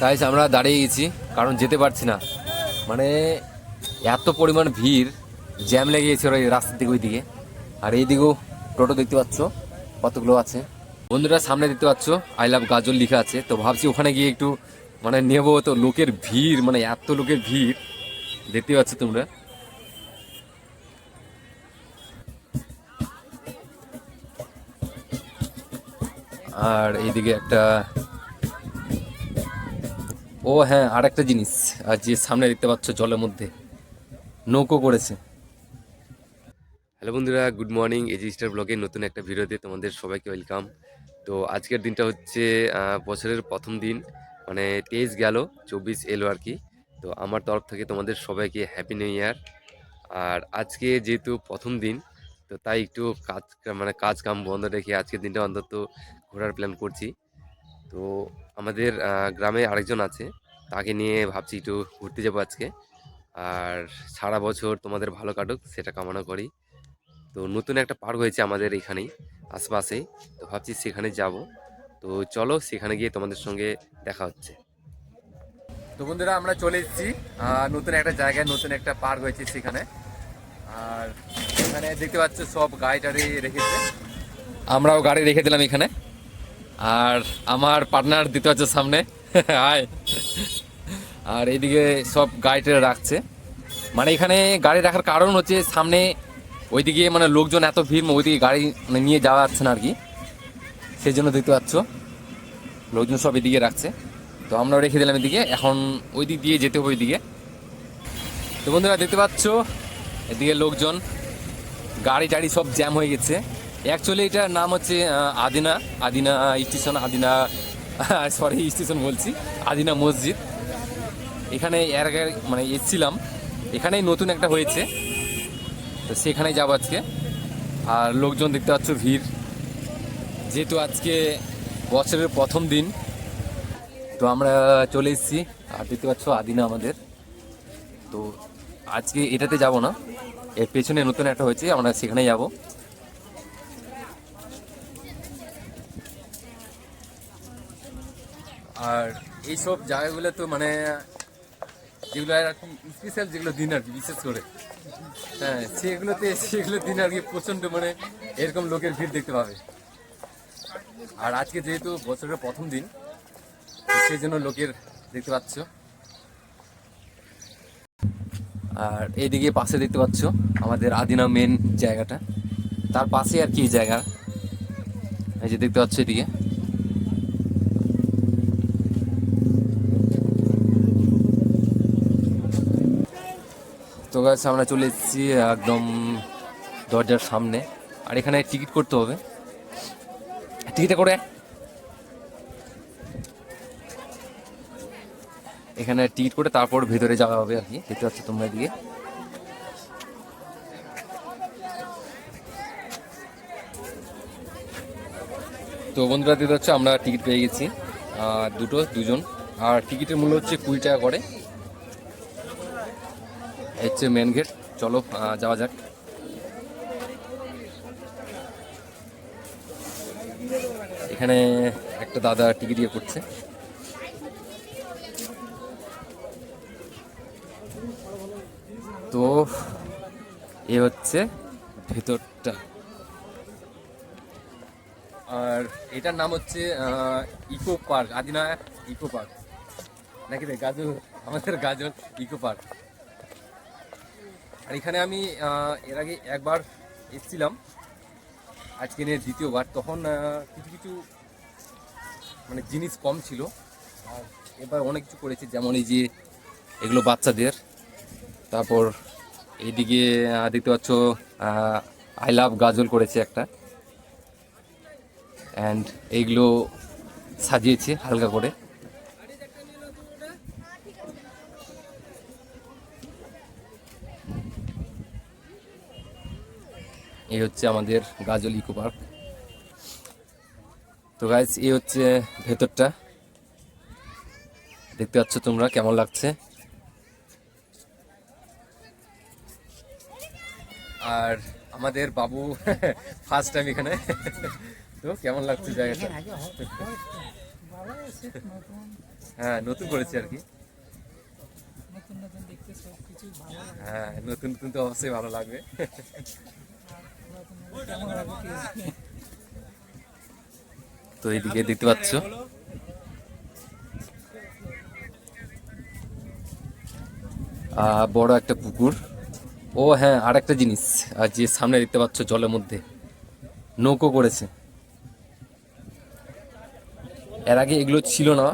তাই আমরা দাঁড়িয়ে গেছি, কারণ যেতে পারছি না। মানে এত পরিমাণ ভিড় জ্যাম লেগে গেছে ওরা এই রাস্তার দিকে, ওইদিকে। আর এইদিকেও টোটো দেখতে পাচ্ছ, কতগুলো আছে। বন্ধুরা, সামনে দেখতে পাচ্ছ আই লাভ গাজল লেখা আছে। তো ভাবছি ওখানে গিয়ে একটু মানে নেব তো লোকের ভিড় মানে এত লোকের ভিড়। দেখতে পাচ্ছ তোমরা। আর এইদিকে একটা ও হ্যাঁ আর একটা জিনিস, আর যে সামনে দেখতে পাচ্ছ জলের মধ্যে, নৌকো করেছে। হ্যালো বন্ধুরা, গুড মর্নিং এজি স্টার ব্লগের নতুন একটা ভিডিওতে তোমাদের সবাইকে ওয়েলকাম। তো আজকের দিনটা হচ্ছে বছরের প্রথম দিন মানে তেইশ গেল, চব্বিশ এলো আর কি। তো আমার তরফ থেকে তোমাদের সবাইকে হ্যাপি নিউ ইয়ার আর আজকে যেহেতু প্রথম দিন, তো তাই একটু কাজ মানে কাজ কাম বন্ধ রেখে আজকের দিনটা অন্তত ঘোরার প্ল্যান করছি। তো আমাদের গ্রামে আরেকজন আছে। তাকে নিয়ে ভাবছি একটু ঘুরতে যাব আজকে। আর সারা বছর তোমাদের ভালো কাটুক, সেটা কামনা করি। তো নতুন একটা পার্ক হয়েছে আমাদের এখানেই, আশপাশেই। তো ভাবছি সেখানে যাব। তো চলো সেখানে গিয়ে তোমাদের সঙ্গে দেখা হচ্ছে। তো বন্ধুরা, আমরা চলে এসেছি। নতুন একটা জায়গায়, নতুন একটা পার্ক হয়েছে সেখানে। আর এখানে দেখতে পাচ্ছ সব গাড়ি টাড়ি রেখেছে। আমরাও গাড়ি রেখে দিলাম এখানে। আর আমার পার্টনার দিতে হচ্ছে সামনে। আয়। আর এইদিকে সব গাড়িটা রাখছে। মানে এখানে গাড়ি রাখার কারণ হচ্ছে সামনে ওইদিকে মানে লোকজন এত ভিড়, ওইদিকে গাড়ি মানে নিয়ে যাওয়া যাচ্ছে না আর কি সেই জন্য দেখতে পাচ্ছ, লোকজন সব এদিকে রাখছে। তো আমরাও রেখে দিলাম এদিকে। এখন ওই দিক দিয়ে যেতে হবে ওইদিকে। তো বন্ধুরা দেখতে পাচ্ছ, এদিকে লোকজন, গাড়ি টাড়ি সব জ্যাম হয়ে গেছে। অ্যাকচুয়ালি এটার নাম হচ্ছে Adina Adina station, Adina sorry station বলছি, আদিনা মসজিদ। এখানে এর আগে মানে এসছিলাম। এখানেই নতুন একটা হয়েছে। তো সেখানেই যাব আজকে। আর লোকজন দেখতে পাচ্ছ, ভিড়। যেহেতু আজকে বছরের প্রথম দিন, তো আমরা চলে এসেছি। আর দেখতে পাচ্ছ, আদিনা আমাদের। তো আজকে এটাতে যাব না। এর পেছনে নতুন একটা হয়েছে, আমরা সেখানেই যাব। আর এইসব জায়গাগুলো তো মানে যেগুলো আর কি স্পেশাল যেগুলো দিন আর কি, বিশেষ করে। হ্যাঁ সেগুলোতে, সেগুলো দিন আর কি প্রচণ্ড মানে এরকম লোকের ভিড় দেখতে পাবে। আর আজকে যেহেতু বছরের প্রথম দিন সেই জন্য লোকের দেখতে পাচ্ছ। আর এইদিকে পাশে দেখতে পাচ্ছ আমাদের আদিনা মেন জায়গাটা। তার পাশে আর কি জায়গা। এই যে দেখতে পাচ্ছ এদিকে। গাছ আমরা চলে এসেছি একদম দরজার সামনে। আর এখানে টিকিট করতে হবে। টিকিটে করে এখানে টিকিট করে তারপর ভেতরে যাওয়া হবে আর কি। দেখতে পাচ্ছ তোমরা এদিকে। তো বন্ধুরা দিতে হচ্ছে আমরা টিকিট পেয়ে গেছি। দুটো, দুজন। আর টিকিটের মূল্য হচ্ছে কুড়ি টাকা করে। হচ্ছে মেন গেট চলো যাওয়া যাক। এখানে একটা দাদা টিকিট ইয়ে করছে। তো, এ হচ্ছে ভেতরটা। আর এটার নাম হচ্ছে eco park. Adina eco park. নাকি রে গাজল আমাদের গাজল ইকো পার্ক। আর এখানে আমি এর আগে একবার এসেছিলাম, আজকে নিয়ে দ্বিতীয়বার। তখন কিছু কিছু মানে জিনিস কম ছিল। আর এবার অনেক কিছু করেছে, যেমন এই যে, এগুলো বাচ্চাদের। তারপর এইদিকে দেখতে পাচ্ছ আই লাভ গাজল করেছে একটা। অ্যান্ড এইগুলো সাজিয়েছে হালকা করে। এই হচ্ছে আমাদের গাজল ইকো পার্ক। তো গাইজ এই হচ্ছে ভেতরটা। দেখতে পাচ্ছ তোমরা কেমন লাগছে। আর আমাদের বাবু ফার্স্ট টাইম এখানে। তো কেমন লাগছে জায়গাটা? হ্যাঁ নতুন করেছে আর কি। হ্যাঁ নতুন নতুন তো অবশ্যই ভালো লাগবে। তো এইদিকে দেখতে পাচ্ছ। বড় একটা পুকুর। ও হ্যাঁ আর একটা জিনিস, আর যে সামনে দেখতে পাচ্ছ জলের মধ্যে। নৌকো করেছে। এর আগে এগুলো ছিল না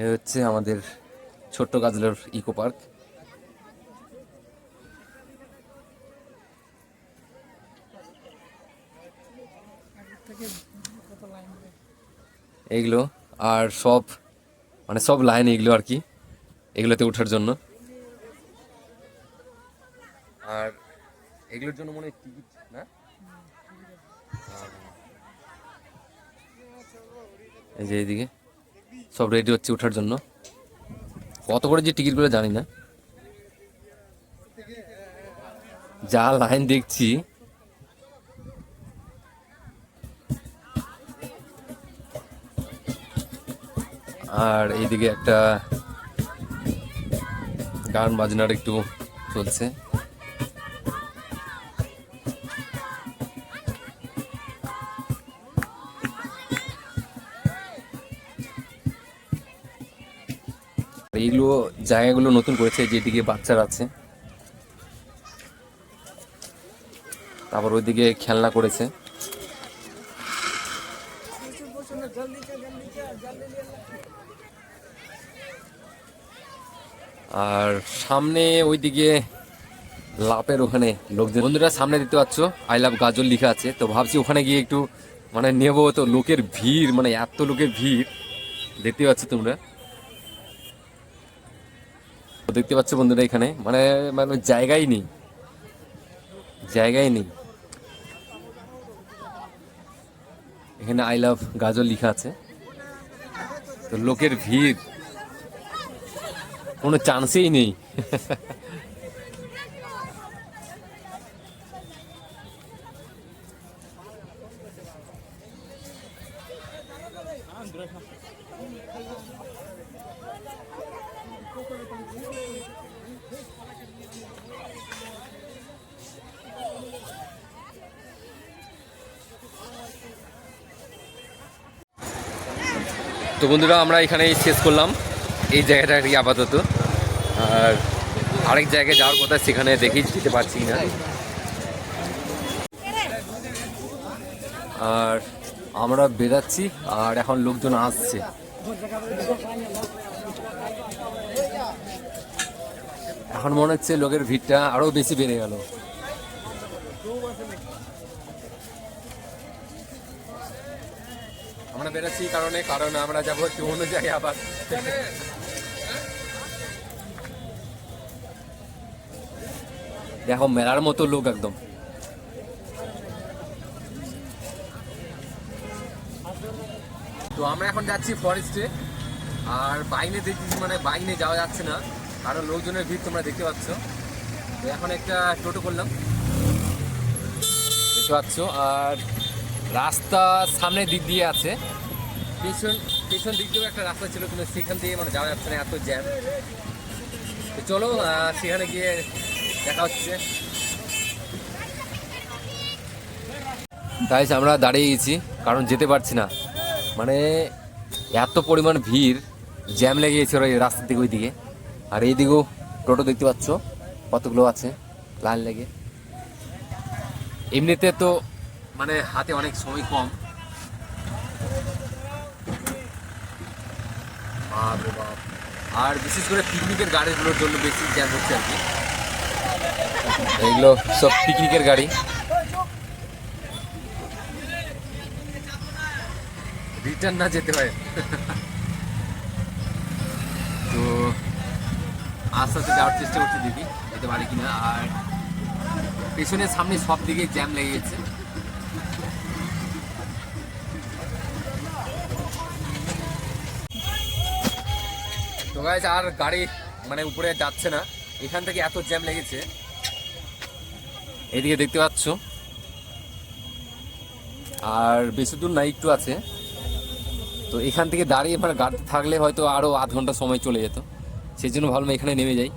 এ হচ্ছে আমাদের ছোট্ট গাজলের ইকো পার্ক। এইগুলো আর সব মানে সব লাইন এগুলো আর কি, এগুলোতে ওঠার জন্য। আর এগুলোর জন্য মনে হয় টিকিট, না? এই যে এইদিকে। সব রেডি হচ্ছে ওঠার জন্য। কত করে যে টিকিটগুলো জানি না। যা লাইন দেখছি। আর এইদিকে একটা গান বাজনার একটু চলছে। আর এইগুলো জায়গাগুলো নতুন করেছে, যেদিকে বাচ্চারা আছে। তারপর ওইদিকে খেলনা করেছে। আর সামনে ওইদিকে লাপের ওখানে লোকজন। বন্ধুরা, সামনে দেখতে পাচ্ছ আই লাভ গাজল লেখা আছে। তো ভাবছি ওখানে গিয়ে একটু মানে নেব। তো লোকের ভিড় মানে এত লোকের ভিড়। দেখতে পাচ্ছ তোমরা। দেখতে পাচ্ছ বন্ধুরা এখানে। মানে মানে জায়গাই নেই। জায়গাই নেই। এখানে আই লাভ গাজল লিখা আছে। তো লোকের ভিড়। কোনো চান্সেই নেই। তো বন্ধুরা, আমরা এখানে শেষ করলাম। এই জায়গাটা আর কি আপাতত। আর আরেক জায়গায় যাওয়ার কথা সেখানে দেখি যেতে পারছি না আর আমরা বেরাচ্ছি, আর এখন লোকজন আসছে। এখন মনে হচ্ছে লোকের ভিড়টা আরও বেশি বেড়ে গেল। আমরা বেরাচ্ছি কারণে কারণ আমরা যাব একটু অন্য জায়গায় আবার। দেখো মেলার মতো লোক একদম। তো আমরা এখন যাচ্ছি ফরেস্টে আর বাইনে দেখছি মানে বাইনে যাওয়া যাচ্ছে না কারণ লোকজনের ভিড় তোমরা দেখতে পাচ্ছ। তো এখন একটা টোটো করলাম। দেখতে পাচ্ছ আর রাস্তা সামনের দিক দিয়ে আছে। পেছন পেছন দিক দিয়েও একটা রাস্তা ছিল, কিন্তু সেখান দিয়ে মানে যাওয়া যাচ্ছে না এত জ্যাম তো চলো সেখানে গিয়ে দেখা হচ্ছে। তাই আমরা দাঁড়িয়ে গেছি, কারণ যেতে পারছি না। মানে এত পরিমাণ ভিড় জ্যাম লেগে গেছে ওরা এই রাস্তার দিকে, ওইদিকে। আর এইদিকেও টোটো দেখতে পাচ্ছ, কতগুলো আছে লাইন লেগে। এমনিতে তো মানে হাতে অনেক সময় কম। বাপ আর বিশেষ করে পিকনিকের গাড়িগুলোর জন্য বেশি জ্যাম হচ্ছে আর কি। এইগুলো সব পিকনিকের গাড়ি। রিটার্ন না যেতে হয় তো আস্তে আস্তে যাওয়ার চেষ্টা করছি দেখি, যেতে পারি কিনা। আর পেছনের সামনে সব দিকে জ্যাম লেগে গেছে। গাইজ আর গাড়ি মানে উপরে যাচ্ছে না। এখান থেকে এত জ্যাম লেগেছে। এদিকে দেখতে পাচ্ছ। আর বেশি দূর না, একটু আছে। তো এখান থেকে দাঁড়িয়ে মানে গাড়িতে থাকলে হয়তো আরও আধ ঘণ্টা সময় চলে যেত। সেই জন্য ভাবলাম এখানে নেমে যাই।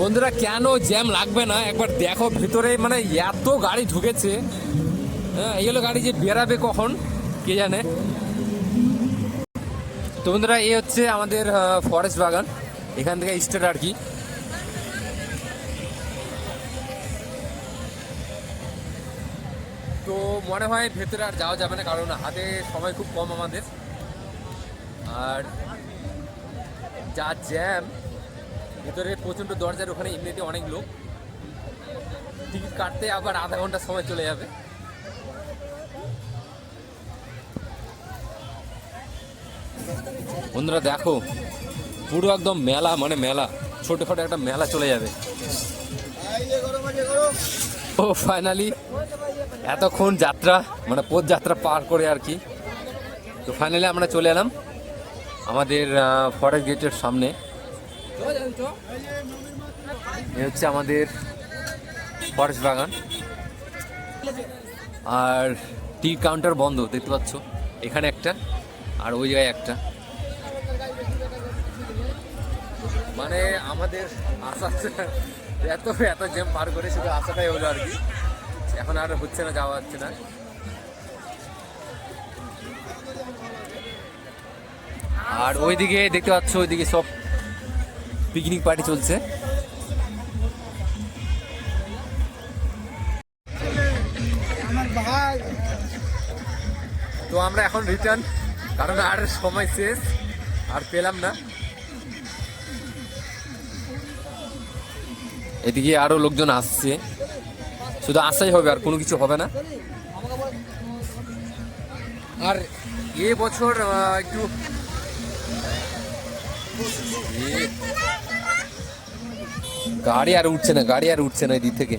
বন্ধুরা, কেন জ্যাম লাগবে না? একবার দেখো ভিতরে মানে এত গাড়ি ঢুকেছে। হ্যাঁ এইগুলো গাড়ি যে বেরাবে কখন, কে জানে? তো বন্ধুরা এই হচ্ছে আমাদের ফরেস্ট বাগান। এখান থেকে স্টার্ট আর কি। তো মনে হয় ভেতরে আর যাওয়া যাবে না, কারণ হাতে সময় খুব কম আমাদের। আর যা জ্যাম ভেতরে প্রচণ্ড দরজার ওখানে এমনিতে অনেক লোক। টিকিট কাটতে আবার আধা ঘণ্টা সময় চলে যাবে। বন্ধুরা দেখো, পুরো একদম মেলা মানে মেলা, ছোটখাটো একটা মেলা চলে যাবে। ও ফাইনালি এতক্ষণ যাত্রা মানে পথ যাত্রা পার করে আর কি। তো ফাইনালি আমরা চলে এলাম আমাদের ফরেস্ট গেটের সামনে। এ হচ্ছে আমাদের ফরেস্ট বাগান। আর টি কাউন্টার বন্ধ, দেখতে পাচ্ছ? এখানে একটা, আর ওই জায়গায় একটা। মানে আমাদের আশা এত এত জ্যাম পার করে শুধু আশাটাই হলো আর কি। এখন আর হচ্ছে না, যাওয়া হচ্ছে না। আর ওইদিকে দেখতে পাচ্ছ, ওইদিকে সব পিকনিক পার্টি চলছে। তো আমরা এখন রিটার্ন কারণ আর সময় শেষ আর পেলাম না। এদিকে আরও লোকজন আসছে। শুধু আসাই হবে আর কোনো কিছু হবে না। আর এ বছর একটু গাড়ি আর উঠছে না গাড়ি আর উঠছে না এদিক থেকে।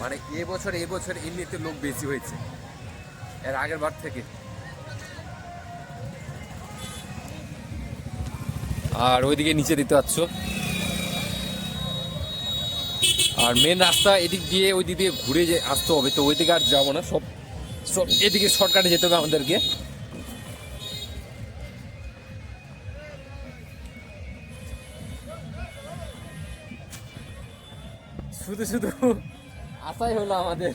মানে এ বছর এ বছর এমনিতে লোক বেশি হয়েছে এর আগের বার থেকে। আর ওইদিকে নিচে দিতে পাচ্ছ। আর মেন রাস্তা এদিক দিয়ে ওই দিক দিয়ে ঘুরে যে আসতে হবে তো ওই দিকে আর যাব না সব সব এদিকে শর্টকাটে যেতে হবে আমাদেরকে। শুধু শুধু আশাই হলো আমাদের।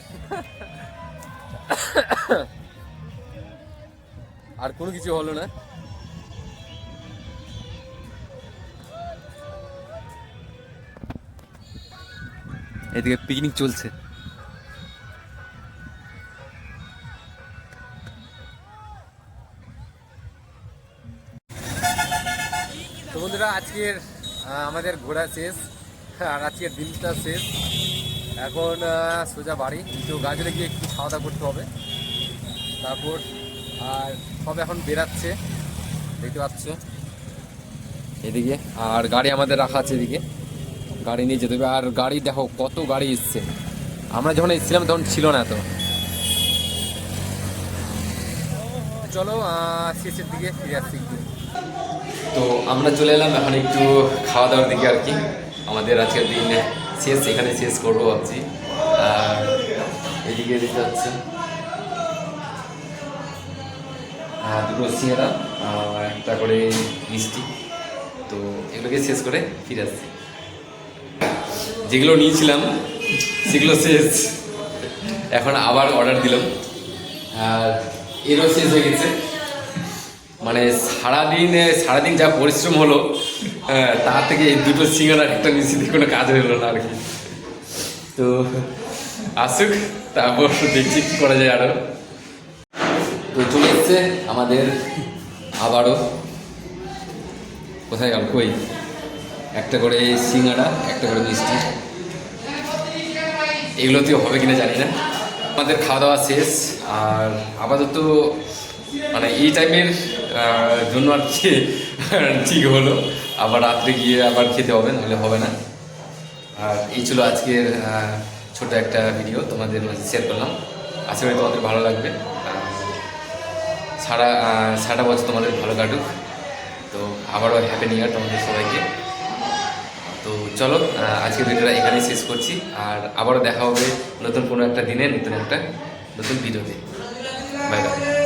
আর কোনো কিছু হলো না। এদিকে পিকনিক চলছে। তো বন্ধুরা আজকের আমাদের ঘোরা শেষ। আর আজকের দিনটা শেষ। এখন সোজা বাড়ি। কিন্তু গাজরে গিয়ে একটু খাওয়া দাওয়া করতে হবে। তারপর, আর সব এখন বেরাচ্ছে। দেখতে পাচ্ছ। এদিকে, আর গাড়ি আমাদের রাখা আছে এদিকে। গাড়ি নিয়ে যেতে হবে। আর গাড়ি দেখো, কত গাড়ি এসছে। আমরা যখন এসেছিলাম, তখন ছিল না তো চলো শেষের দিকে ফিরে আসছি তো আমরা চলে এলাম এখন একটু খাওয়া দাওয়ার দিকে আর কি। আমাদের আজকের দিন শেষ, এখানে শেষ করব ভাবছি। আর এদিকে দেখতে যাচ্ছে দুটো সিঙ্গারা আর একটা করে মিষ্টি। তো এগুলোকে শেষ করে ফিরে আসছি। যেগুলো নিয়েছিলাম, সেগুলো শেষ। এখন আবার অর্ডার দিলাম। আর এরও শেষ হয়ে গেছে। মানে সারাদিন সারাদিন যা পরিশ্রম হলো হ্যাঁ, তার থেকে এই দুটো সিঙ্গার একটা মিষ্টি কোনো কাজ হলো না আর কি। তো আসুক তারপর দেখছি কি করা যায় আরও। তো চলে এসছে আমাদের আবারও। কোথায় গেল? কই? একটা করে সিঙ্গাড়া একটা করে মিষ্টি। এগুলোতেও হবে কিনা জানি না। আমাদের খাওয়া দাওয়া শেষ আর আপাতত মানে এই টাইমের জন্য আর কি, ঠিক হলো। আবার রাত্রে গিয়ে আবার খেতে হবে, নাহলে হবে না। আর এই ছিল আজকের ছোট একটা ভিডিও তোমাদের মাঝে শেয়ার করলাম। আশা করি তোমাদের ভালো লাগবে। সারা সারাটা বছর তোমাদের ভালো কাটুক। তো আবারও হ্যাপি নিউ ইয়ার তোমাদের সবাইকে। তো চলো আজকের ভিডিওটা এখানেই শেষ করছি। আর আবারও দেখা হবে নতুন কোনো একটা দিনে, নতুন একটা, নতুন ভিডিওতে বাই বাই